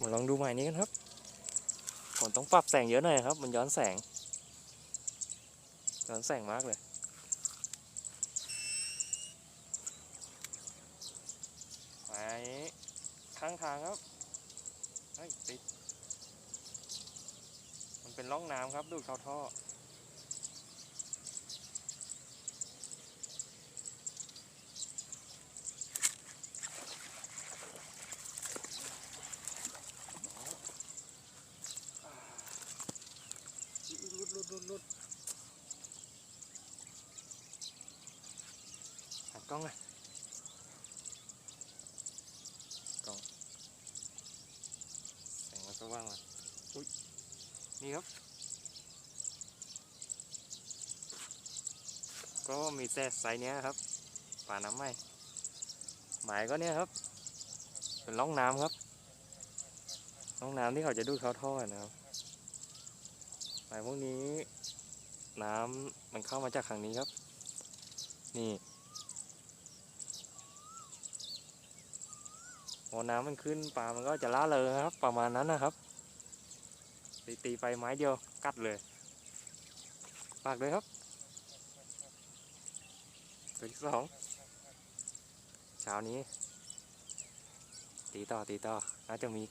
มาลองดูใหม่นี้กันครับผมต้องปรับแสงเยอะหน่อยครับ มันย้อนแสง ย้อนแสงมากเลยไปข้างทางครับเฮ้ยติด มันเป็นร่องน้ำครับ ดูดเข้าท่อ ลุดลุดลุดลุดหันกล้องเลยกล้องแสงมันสว่างอะอุ้ยนี่ครับ ก็มีแต่ไซส์เนี้ยครับป่าน้ำไหมหมายก็เนี้ยครับ เป็นร่องน้ำครับร่องน้ำที่เขาจะดูเขาท่อนะครับายพวกนี้ น้ำมันเข้ามาจากทางนี้ครับ นี่พอน้ำมันขึ้นปลามันก็จะล่าเลยครับ ประมาณนั้นนะครับ ตีตีไปไม้เดียวกัดเลยฝากเลยครับตัวที่สองเช้านี้ตีต่อตีต่อน่าจะมี